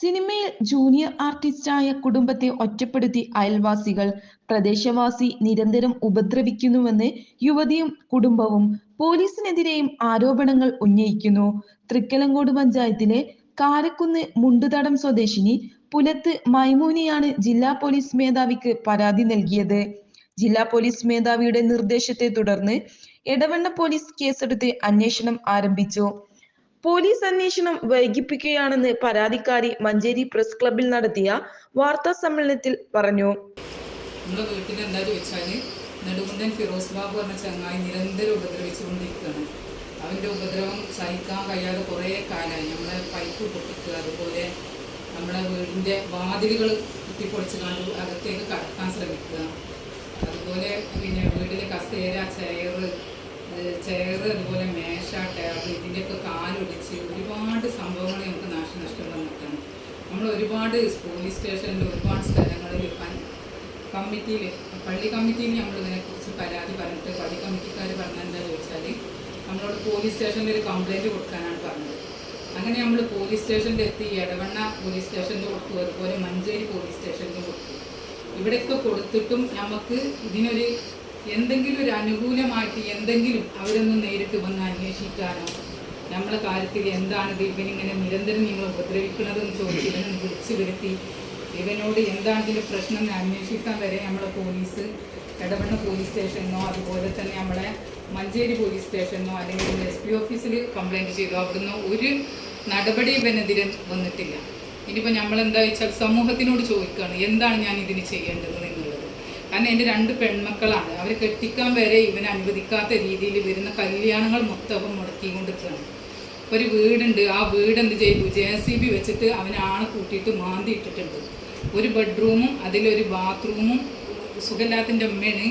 സിനിമയിൽ ജൂനിയർ ആർട്ടിസ്റ്റായ കുടുംബത്തെ ഒറ്റപ്പെടുത്തി അയൽവാസികൾ പ്രദേശവാസി നിരന്തരം ഉപദ്രവിക്കുന്നുവെന്ന് യുവതിയും കുടുംബവും പോലീസിനെതിരെയും ആരോപണങ്ങൾ ഉന്നയിക്കുന്നു. തൃക്കലങ്കോട് പഞ്ചായത്തിലെ കാരക്കുന്ന് മുണ്ടുതടം സ്വദേശിനി പുലത്ത് മൈമൂനിയാണ് ജില്ലാ പോലീസ് മേധാവിക്ക് പരാതി നൽകിയത്. ജില്ലാ പോലീസ് മേധാവിയുടെ നിർദ്ദേശത്തെ തുടർന്ന് എടവണ്ണ പോലീസ് കേസെടുത്ത് അന്വേഷണം ആരംഭിച്ചു. പോലീസ് അന്വേഷണം വൈകിപ്പിക്കുകയാണെന്ന് പരാതിക്കാരി മഞ്ചേരി പ്രസ് ക്ലബിൽ നടത്തിയ വാർത്താ സമ്മേളനത്തിൽ പറഞ്ഞു. നമ്മുടെ ഫിറോസ് ബാബു എന്ന ചങ്ങായി നിരന്തരം ഉപദ്രവിച്ചുകൊണ്ടിരിക്കുകയാണ്. അവന്റെ ഉപദ്രവം സഹിക്കാൻ കഴിയാതെ കുറേ കാലമായി. നമ്മളെ പൈപ്പ് പൊട്ടിക്കുക അതുപോലെ നമ്മളെ വീടിന്റെ വാതിലുകൾ കുത്തിപ്പൊളിച്ച് കണ്ടു അകത്തേക്ക് കടക്കാൻ ശ്രമിക്കുക. അതുപോലെ പിന്നെ വീട്ടിലെ കസേര ചെയർ ചെയർ അതുപോലെ മേശ ടേബിൾ ഇതിന്റെയൊക്കെ കാലൊടിച്ച് ഒരുപാട് സംഭവങ്ങൾ നമുക്ക് നാശനഷ്ടം വന്നിട്ടാണ്. നമ്മൾ ഒരുപാട് പോലീസ് സ്റ്റേഷനിൽ ഒരുപാട് സ്ഥലങ്ങളിൽ കമ്മിറ്റിയിൽ പള്ളി കമ്മിറ്റിയിൽ നമ്മൾ ഇതിനെക്കുറിച്ച് പരാതി പറഞ്ഞിട്ട് പള്ളി കമ്മിറ്റിക്കാർ പറഞ്ഞെന്താ ചോദിച്ചാൽ നമ്മളോട് പോലീസ് സ്റ്റേഷനിൽ ഒരു കംപ്ലൈന്റ് കൊടുക്കാനാണ് പറഞ്ഞത്. അങ്ങനെ നമ്മൾ പോലീസ് സ്റ്റേഷനിൽ എത്തി എടവണ്ണ പോലീസ് സ്റ്റേഷനിൽ കൊടുത്തു അതുപോലെ മഞ്ചേരി പോലീസ് സ്റ്റേഷനിൽ കൊടുത്തു. ഇവിടെയൊക്കെ കൊടുത്തിട്ടും നമുക്ക് ഇതിനൊരു എന്തെങ്കിലും ഒരു അനുകൂലമായിട്ട് എന്തെങ്കിലും അവരൊന്ന് നേരിട്ട് വന്ന് അന്വേഷിക്കാനോ നമ്മളെ കാര്യത്തിൽ എന്താണിത് ഇവനിങ്ങനെ നിരന്തരം നിങ്ങൾ ഉപദ്രവിക്കുന്നതെന്ന് ചോദിച്ച് ഇവനെ വിളിച്ചു വരുത്തി. ഇവനോട് എന്താണ് ഇതിന്റെ പ്രശ്നം അന്വേഷിക്കാൻ വരെ നമ്മളെ പോലീസ് ഇടപെടുന്ന പോലീസ് സ്റ്റേഷനോ അതുപോലെ തന്നെ നമ്മളെ മഞ്ചേരി പോലീസ് സ്റ്റേഷനോ അല്ലെങ്കിൽ എസ് പി ഓഫീസിൽ കംപ്ലൈന്റ് ചെയ്തു. അവിടുന്ന് ഒരു നടപടി ഇവനെതിരെ വന്നിട്ടില്ല. ഇനിയിപ്പോൾ നമ്മളെന്താ വെച്ചാൽ സമൂഹത്തിനോട് ചോദിക്കുകയാണ് എന്താണ് ഞാൻ ഇതിന് ചെയ്യേണ്ടത് കാരണം എന്റെ രണ്ട് പെൺമക്കളാണ്. അവരെ കെട്ടിക്കാൻ വരെ ഇവനെ അനുവദിക്കാത്ത രീതിയിൽ വരുന്ന കല്യാണങ്ങൾ മൊത്തം മുടക്കിക്കൊണ്ടിരിക്കുകയാണ്. ഒരു വീടുണ്ട്. ആ വീട് എന്ത് ചെയ്തു? ജെ സി ബി വെച്ചിട്ട് അവനാണ് കൂട്ടിയിട്ട് മാന്തി ഇട്ടിട്ടുണ്ട്. ഒരു ബെഡ്റൂമും അതിലൊരു ബാത്റൂമും സുഖല്ലാത്തിന്റെ അമ്മയാണ്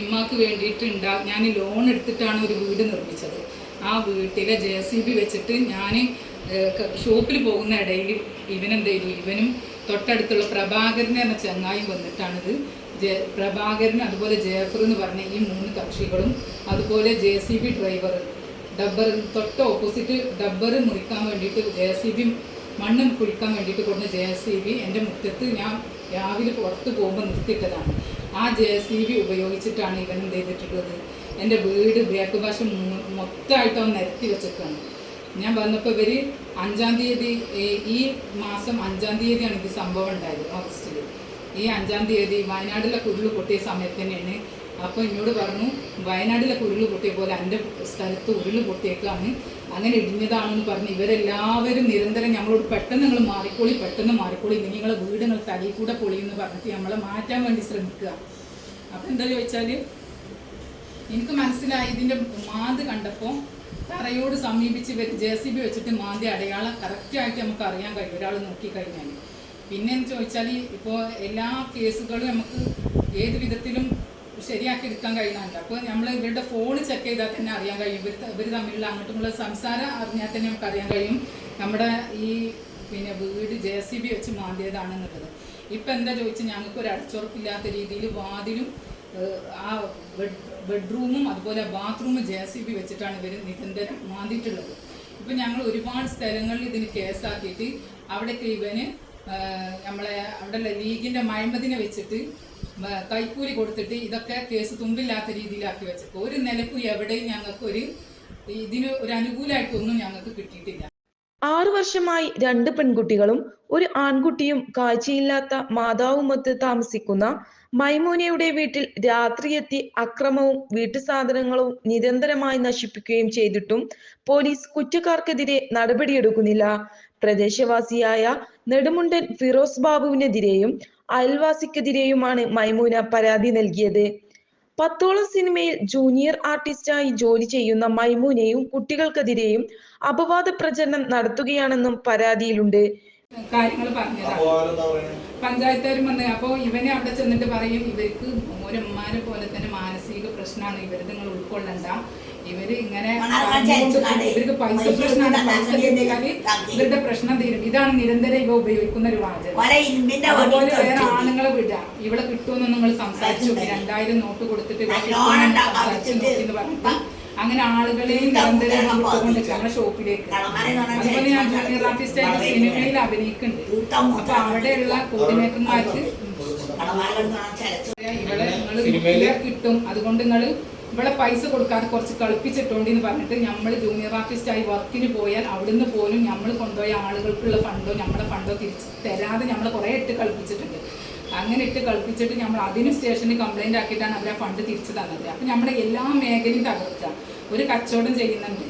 ഇമ്മക്ക് വേണ്ടിയിട്ട് ഉണ്ടാ ഞാൻ ലോൺ എടുത്തിട്ടാണ് ഒരു വീട് നിർമ്മിച്ചത്. ആ വീട്ടിലെ ജെ സി ബി വെച്ചിട്ട് ഞാൻ ഷോപ്പിൽ പോകുന്ന ഇടയിൽ ഇവനെന്ത് ഇവനും തൊട്ടടുത്തുള്ള പ്രഭാകരനെ എന്ന ചങ്ങായും വന്നിട്ടാണിത് പ്രഭാകരൻ അതുപോലെ ജയഫർ എന്ന് പറഞ്ഞ ഈ മൂന്ന് കക്ഷികളും അതുപോലെ J C B driver dubber തൊട്ട് ഓപ്പോസിറ്റ് ഡബ്ബർ മുറിക്കാൻ വേണ്ടിയിട്ട് ജെ സി ബി മണ്ണ് കുഴിക്കാൻ വേണ്ടിയിട്ട് കൊടുത്ത ജെ സി ബി എന്റെ മുറ്റത്ത് ഞാൻ രാവിലെ പുറത്ത് പോകുമ്പോൾ നിർത്തിയിട്ടതാണ്. ആ ജെ സി ബി ഉപയോഗിച്ചിട്ടാണ് ഇവൻ എന്ത് ചെയ്തിട്ടുള്ളത്? എന്റെ വീട് ബ്രേക്ക് ഭാഷ മൊത്തമായിട്ട് അവൻ നിരത്തി വെച്ചിട്ടാണ് ഞാൻ വന്നപ്പോൾ ഇവർ അഞ്ചാം തീയതി ഈ മാസം അഞ്ചാം തീയതിയാണ് ഇത് സംഭവം ഉണ്ടായത് ഓഗസ്റ്റിൽ ഈ അഞ്ചാം തീയതി വയനാട്ടിലെ കുരുൾ പൊട്ടിയ സമയത്ത് തന്നെയാണ്. അപ്പോൾ എന്നോട് പറഞ്ഞു വയനാട്ടിലെ കുരുൾ പൊട്ടിയ പോലെ എന്റെ സ്ഥലത്ത് ഉരുൾ പൊട്ടിയേക്കാണ്. അങ്ങനെ ഇടിഞ്ഞതാണെന്ന് പറഞ്ഞ് ഇവരെല്ലാവരും നിരന്തരം ഞങ്ങളോട് പെട്ടെന്ന് നിങ്ങൾ മാറിക്കോളി പെട്ടെന്ന് മാറിക്കോളി. ഇനി നിങ്ങളെ വീട് നിങ്ങൾ തലയിൽ കൂടെ പൊളിയെന്ന് പറഞ്ഞിട്ട് നമ്മളെ മാറ്റാൻ വേണ്ടി ശ്രമിക്കുക. അപ്പം എന്താ ചോദിച്ചാൽ എനിക്ക് മനസ്സിലായി ഇതിന്റെ മാന്ത് കണ്ടപ്പോൾ തറയോട് സമീപിച്ച് ജെ സി ബി വെച്ചിട്ട് മാന്തി അടയാളം കറക്റ്റായിട്ട് നമുക്ക് അറിയാൻ കഴിയും ഒരാൾ നോക്കിക്കഴിഞ്ഞാൽ പിന്നെ എന്ന് ചോദിച്ചാൽ ഇപ്പോൾ എല്ലാ കേസുകളും നമുക്ക് ഏത് വിധത്തിലും ശരിയാക്കി എടുക്കാൻ കഴിയുന്നുണ്ട് അപ്പോൾ നമ്മൾ ഇവരുടെ ഫോൺ ചെക്ക് ചെയ്താൽ തന്നെ അറിയാൻ കഴിയും. ഇവർ ഇവർ തമ്മിലുള്ള അങ്ങോട്ടുമുള്ള സംസാരം അറിഞ്ഞാൽ തന്നെ നമുക്ക് അറിയാൻ കഴിയും. നമ്മുടെ ഈ പിന്നെ വീട് ജെ സി ബി വെച്ച് മാന്തിയതാണെന്നുള്ളത്. ഇപ്പം എന്താ ചോദിച്ചാൽ ഞങ്ങൾക്ക് ഒരു അടച്ചുറപ്പില്ലാത്ത രീതിയിൽ വാതിലും ആ ബെഡ് ബെഡ്റൂമും അതുപോലെ ബാത്റൂമും ജെ സി ബി വെച്ചിട്ടാണ് ഇവർ നിരന്തരം മാന്തിയിട്ടുള്ളത്. ഇപ്പം ഞങ്ങൾ ഒരുപാട് സ്ഥലങ്ങളിൽ ഇതിന് കേസാക്കിയിട്ട് അവിടെയൊക്കെ ഇവന് നമ്മളെ അവിടെ ലീഗിന്റെ മൈമ്പതിനെ വെച്ചിട്ട് കൈക്കൂലി കൊടുത്തിട്ട് ഇതൊക്കെ കേസ് തുമ്പില്ലാത്ത രീതിയിലാക്കി വെച്ചപ്പോൾ ഒരു നിലക്കും എവിടെയും ഞങ്ങൾക്ക് ഒരു ഇതിന് ഒരു അനുകൂലമായിട്ടൊന്നും ഞങ്ങൾക്ക് കിട്ടിയിട്ടില്ല. ആറു വർഷമായി രണ്ട് പെൺകുട്ടികളും ഒരു ആൺകുട്ടിയും കാഴ്ചയില്ലാത്ത മാതാവുമൊത്ത് താമസിക്കുന്ന മൈമൂനയുടെ വീട്ടിൽ രാത്രിയെത്തി അക്രമവും വീട്ടുസാധനങ്ങളും നിരന്തരമായി നശിപ്പിക്കുകയും ചെയ്തിട്ടും പോലീസ് കുറ്റക്കാർക്കെതിരെ നടപടിയെടുക്കുന്നില്ല. പ്രദേശവാസിയായ നെടുമുണ്ടൻ ഫിറോസ് ബാബുവിനെതിരെയും അയൽവാസിക്കെതിരെയുമാണ് മൈമൂന പരാതി നൽകിയത്. പത്തോളം സിനിമയിൽ ജൂനിയർ ആർട്ടിസ്റ്റായി ജോലി ചെയ്യുന്ന മൈമൂനയും കുട്ടികൾക്കെതിരെയും അപവാദ പ്രചരണം നടത്തുകയാണെന്നും പരാതിയിലുണ്ട്. കാര്യങ്ങൾ പഞ്ചായത്തുകാരും വന്ന് അപ്പോൾ ഇവനെ അവിടെ ചെന്നിട്ട് പറയും ഇവർക്ക് ഒരമ്മാനെ പോലെ തന്നെ മാനസിക പ്രശ്നമാണ് ഇവർ നിങ്ങൾ ഉൾക്കൊള്ളണ്ട. ഇവർ ഇങ്ങനെ ഇവർക്ക് പൈസ പ്രശ്നമാണ്. പൈസ കിട്ടിയാൽ ഇവരുടെ പ്രശ്നം തീരും. ഇതാണ് നിരന്തരം ഇവ ഉപയോഗിക്കുന്ന ഒരു വാചകം. അതുപോലെ വേറെ ആണുങ്ങളെ വിടുക ഇവിടെ കിട്ടുമെന്ന് നിങ്ങൾ സംസാരിച്ചു. രണ്ടായിരം നോട്ട് കൊടുത്തിട്ട്. സംസാരിച്ചു നോക്കി എന്ന് പറഞ്ഞിട്ട് അങ്ങനെ ആളുകളെയും നിരന്തരം വിട്ടുകൊണ്ട് നമ്മുടെ ഷോപ്പിലേക്ക്. അതുപോലെ ഞാൻ ജൂനിയർ ആർട്ടിസ്റ്റ് ആയിട്ട് സിനിമയിൽ അഭിനയിക്കുന്നുണ്ട്. അപ്പൊ അവിടെയുള്ള കോർഡിനേറ്റർമാർക്ക് ഇവിടെ നിങ്ങൾ കിട്ടും. അതുകൊണ്ട് നിങ്ങൾ ഇവിടെ പൈസ കൊടുക്കാതെ കുറച്ച് കളിപ്പിച്ചിട്ടുണ്ട് എന്ന് പറഞ്ഞിട്ട് നമ്മൾ ജൂനിയർ ആർട്ടിസ്റ്റ് ആയി വർക്കിന് പോയാൽ അവിടുന്ന് പോലും നമ്മൾ കൊണ്ടുപോയ ആളുകൾക്കുള്ള ഫണ്ടോ നമ്മുടെ ഫണ്ടോ തിരിച്ച് തരാതെ നമ്മൾ കുറേ ഇട്ട് കളിപ്പിച്ചിട്ടുണ്ട്. അങ്ങനെ ഇട്ട് കളിപ്പിച്ചിട്ട് നമ്മൾ അതിന് സ്റ്റേഷനിൽ കംപ്ലൈന്റ് ആക്കിയിട്ടാണ് അവർ ഫണ്ട് തിരിച്ചു തന്നത്. അപ്പം നമ്മുടെ എല്ലാ മേഖലയും തകർക്കുക. ഒരു കച്ചവടം ചെയ്യുന്നുണ്ട്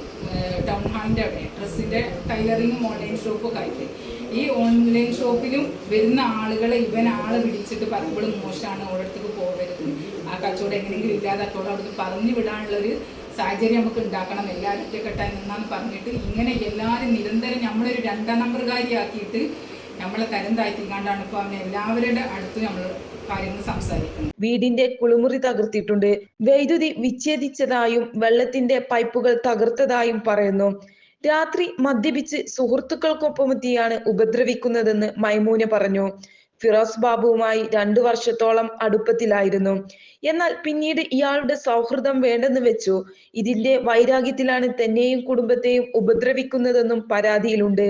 ടൗൺ ഹാളിന്റെ അവിടെ. ഡ്രസ്സിന്റെ ടൈലറിങ്ങും ഓൺലൈൻ ഷോപ്പും ഒക്കെ ആയിട്ട് ഈ ഓൺലൈൻ ഷോപ്പിലും വരുന്ന ആളുകളെ ഇവൻ ആളെ പിടിച്ചിട്ട് പലപ്പോഴും മോശമാണ്. ആ കച്ചവടം എങ്ങനെയെങ്കിലും ഇല്ലാതാക്കോടെ അവിടുന്ന് പറഞ്ഞു വിടാനുള്ളൊരു സാഹചര്യം നമുക്ക് ഉണ്ടാക്കണം. എല്ലാവരും ഒറ്റക്കെട്ടായി നിന്നാന്ന് പറഞ്ഞിട്ട് ഇങ്ങനെ എല്ലാവരും നിരന്തരം നമ്മളൊരു രണ്ടാം നമ്പറുകാരിയാക്കിയിട്ട് നമ്മളെ തരം താഴ്ത്തിക്കാണ്ടാണ് ഇപ്പൊ അവൻ എല്ലാവരുടെ അടുത്ത് നമ്മൾ കാര്യങ്ങൾ സംസാരിക്കുന്നത്. വീടിന്റെ കുളിമുറി തകർത്തിട്ടുണ്ട്. വൈദ്യുതി വിച്ഛേദിച്ചതായും വെള്ളത്തിന്റെ പൈപ്പുകൾ തകർത്തതായും പറയുന്നു. രാത്രി മദ്യപിച്ച് സുഹൃത്തുക്കൾക്കൊപ്പമെത്തിയാണ് ഉപദ്രവിക്കുന്നതെന്ന് മൈമൂന പറഞ്ഞു. ഫിറോസ് ബാബുവുമായി രണ്ടു വർഷത്തോളം അടുപ്പത്തിലായിരുന്നു. എന്നാൽ പിന്നീട് ഇയാളുടെ സൗഹൃദം വേണ്ടെന്ന് വെച്ചു. ഇതിന്റെ വൈരാഗ്യത്തിലാണ് തന്നെയും കുടുംബത്തെയും ഉപദ്രവിക്കുന്നതെന്നും പരാതിയിലുണ്ട്.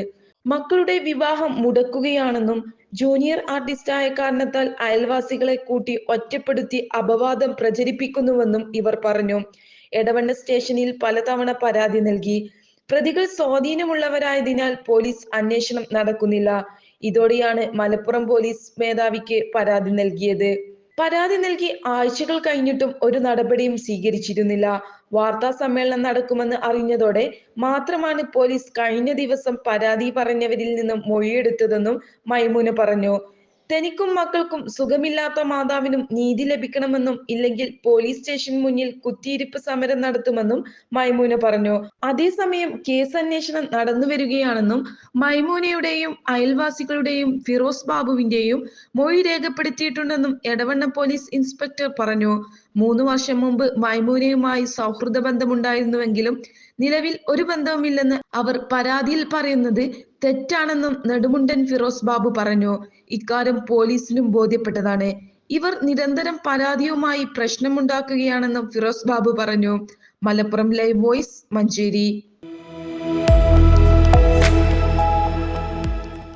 മക്കളുടെ വിവാഹം മുടക്കുകയാണെന്നും ജൂനിയർ ആർട്ടിസ്റ്റായ കാരണത്താൽ അയൽവാസികളെ കൂട്ടി ഒറ്റപ്പെടുത്തി അപവാദം പ്രചരിപ്പിക്കുന്നുവെന്നും ഇവർ പറഞ്ഞു. എടവണ്ണ സ്റ്റേഷനിൽ പലതവണ പരാതി നൽകി. പ്രതികൾ സ്വാധീനമുള്ളവരായതിനാൽ പോലീസ് അന്വേഷണം നടക്കുന്നില്ല. ഇതോടെയാണ് മലപ്പുറം പോലീസ് മേധാവിക്ക് പരാതി നൽകിയത്. പരാതി നൽകി ആഴ്ചകൾ കഴിഞ്ഞിട്ടും ഒരു നടപടിയും സ്വീകരിച്ചിരുന്നില്ല. വാർത്താ സമ്മേളനം നടക്കുമെന്ന് അറിഞ്ഞതോടെ മാത്രമാണ് പോലീസ് കഴിഞ്ഞ ദിവസം പരാതി പറഞ്ഞവരിൽ നിന്നും മൊഴിയെടുത്തതെന്നും മൈമൂന പറഞ്ഞു. തനിക്കും മക്കൾക്കും സുഖമില്ലാത്ത മാതാവിനും നീതി ലഭിക്കണമെന്നും ഇല്ലെങ്കിൽ പോലീസ് സ്റ്റേഷൻ മുന്നിൽ കുത്തിയിരിപ്പ് സമരം നടത്തുമെന്നും മൈമൂന പറഞ്ഞു. അതേസമയം കേസ് അന്വേഷണം നടന്നു വരികയാണെന്നും മൈമൂനയുടെയും അയൽവാസികളുടെയും ഫിറോസ് ബാബുവിന്റെയും മൊഴി രേഖപ്പെടുത്തിയിട്ടുണ്ടെന്നും എടവണ്ണ പോലീസ് ഇൻസ്പെക്ടർ പറഞ്ഞു. മൂന്ന് വർഷം മുമ്പ് മൈമൂനയുമായി സൗഹൃദ ബന്ധമുണ്ടായിരുന്നുവെങ്കിലും നിലവിൽ ഒരു ബന്ധവുമില്ലെന്ന് അവർ പരാതിയിൽ പറയുന്നത് തെറ്റാണെന്നും നെടുമുണ്ടൻ ഫിറോസ് ബാബു പറഞ്ഞു. ഇക്കാര്യം പോലീസിനും ബോധ്യപ്പെട്ടതാണ്. ഇവർ നിരന്തരം പരാതിയുമായി പ്രശ്നമുണ്ടാക്കുകയാണെന്നും ഫിറോസ് ബാബു പറഞ്ഞു. Malappuram live voice Manjeri.